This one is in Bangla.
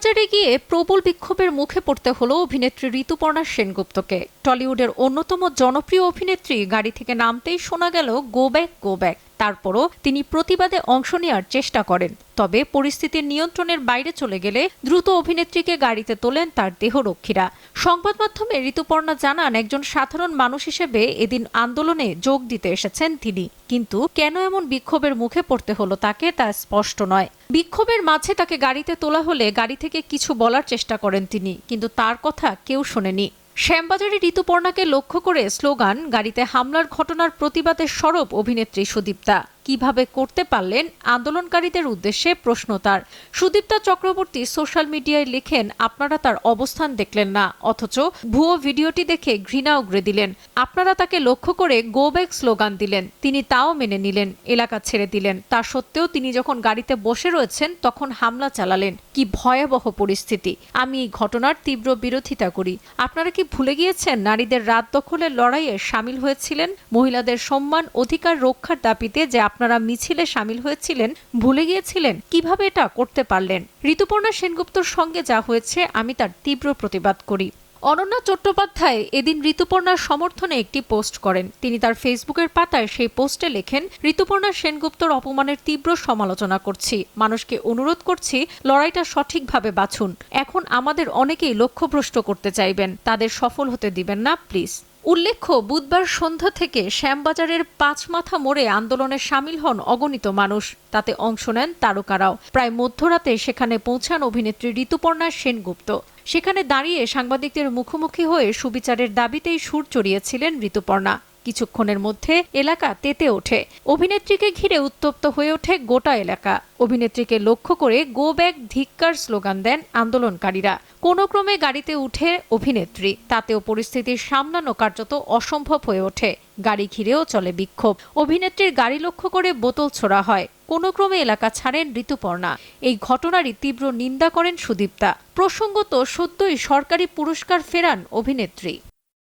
শ্যামবাজারে গিয়ে প্রবল বিক্ষোভের মুখে পড়তে হলো অভিনেত্রী ঋতুপর্ণা সেনগুপ্তকে। টলিউডের অন্যতম জনপ্রিয় অভিনেত্রী গাড়ি থেকে নামতেই শোনা গেল গো ব্যাক গো ব্যাক তারপরও তিনি প্রতিবাদে অংশ নেওয়ার চেষ্টা করেন। তবে পরিস্থিতির নিয়ন্ত্রণের বাইরে চলে গেলে দ্রুত অভিনেত্রীকে গাড়িতে তোলেন তার দেহরক্ষীরা। সংবাদ মাধ্যমে ঋতুপর্ণা জানান, একজন সাধারণ মানুষ হিসেবে এদিন আন্দোলনে যোগ দিতে এসেছেন তিনি। কিন্তু কেন এমন বিক্ষোভের মুখে পড়তে হলো তাকে তা স্পষ্ট নয়। বিক্ষোভের মাঝে তাকে গাড়িতে তোলা হলে গাড়ি থেকে কিছু বলার চেষ্টা করেন তিনি, কিন্তু তার কথা কেউ শোনেনি। শ্যামবাজারে ঋতুপর্ণাকে লক্ষ্য করে স্লোগান গাড়িতে হামলার ঘটনার প্রতিবাদের সরব অভিনেত্রী সুদীপ্তা। কীভাবে করতে পারলেন আন্দোলনকারীদের উদ্দেশ্যে প্রশ্ন তার। সুদীপ্তা চক্রবর্তী সোশ্যাল মিডিয়ায় লিখেন, আপনারা তার অবস্থান দেখলেন না, অথচ ভুয়ো ভিডিওটি দেখে ঘৃণা উগরে দিলেন। আপনারা তাকে লক্ষ্য করে গো ব্যাক স্লোগান দিলেন। তিনি তাও মেনে নিলেন, এলাকা ছেড়ে দিলেন। তা সত্ত্বেও তিনি যখন গাড়িতে বসে রয়েছেন, তখন হামলা চালালেন। কি ভয়াবহ পরিস্থিতি। আমি এই ঘটনার তীব্র বিরোধিতা করি। আপনারা কি ভুলে গিয়েছেন নারীদের রাত দখলের লড়াইয়ে সামিল হয়েছিলেন? মহিলাদের সম্মান, অধিকার রক্ষার দাবিতে যে আপনারা মিছিলে সামিল হয়েছিলেন, ভুলে গিয়েছিলেন কীভাবে এটা করতে পারলেন। ঋতুপর্ণা সেনগুপ্তর সঙ্গে যা হয়েছে, আমি তার তীব্র প্রতিবাদ করি। অনন্যা চট্টোপাধ্যায় এদিন ঋতুপর্ণার সমর্থনে একটি পোস্ট করেন। তিনি তার ফেসবুকের পাতায় সেই পোস্টে লেখেন, ঋতুপর্ণা সেনগুপ্তর অপমানের তীব্র সমালোচনা করছি। মানুষকে অনুরোধ করছি, লড়াইটা সঠিকভাবে বাছুন এখন আমাদের অনেকেই লক্ষ্যভ্রষ্ট করতে চাইবেন। তাদের সফল হতে দিবেন না, প্লিজ। উল্লেখ্য, বুধবার সন্ধ্যা থেকে শ্যামবাজারের পাঁচমাথা মোড়ে আন্দোলনে সামিল হন অগণিত মানুষ। তাতে অংশ নেন তারকারাও। প্রায় মধ্যরাতে সেখানে পৌঁছান অভিনেত্রী ঋতুপর্ণা সেনগুপ্ত। সেখানে দাঁড়িয়ে সাংবাদিকদের মুখোমুখি হয়ে সুবিচারের দাবিতেই সুর চড়িয়েছিলেন ঋতুপর্ণা। কিছুক্ষণের মধ্যে এলাকা তেতে ওঠে। অভিনেত্রীকে ঘিরে উত্তপ্ত হয়ে ওঠে গোটা এলাকা। অভিনেত্রীকে লক্ষ্য করে গো ব্যাক ধিক্কার স্লোগান দেন আন্দোলনকারীরা। কোনো ক্রমে গাড়িতে উঠে অভিনেত্রী। তাতেও পরিস্থিতি সামলানো কার্যত অসম্ভব হয়ে ওঠে। গাড়ি ঘিরেও চলে বিক্ষোভ। অভিনেত্রীর গাড়ি লক্ষ্য করে বোতল ছোড়া হয়। কোনো ক্রমে এলাকা ছাড়েন ঋতুপর্ণা। এই ঘটনারই তীব্র নিন্দা করেন সুদীপ্তা। প্রসঙ্গত সদ্যই সরকারি পুরস্কার ফেরান অভিনেত্রী।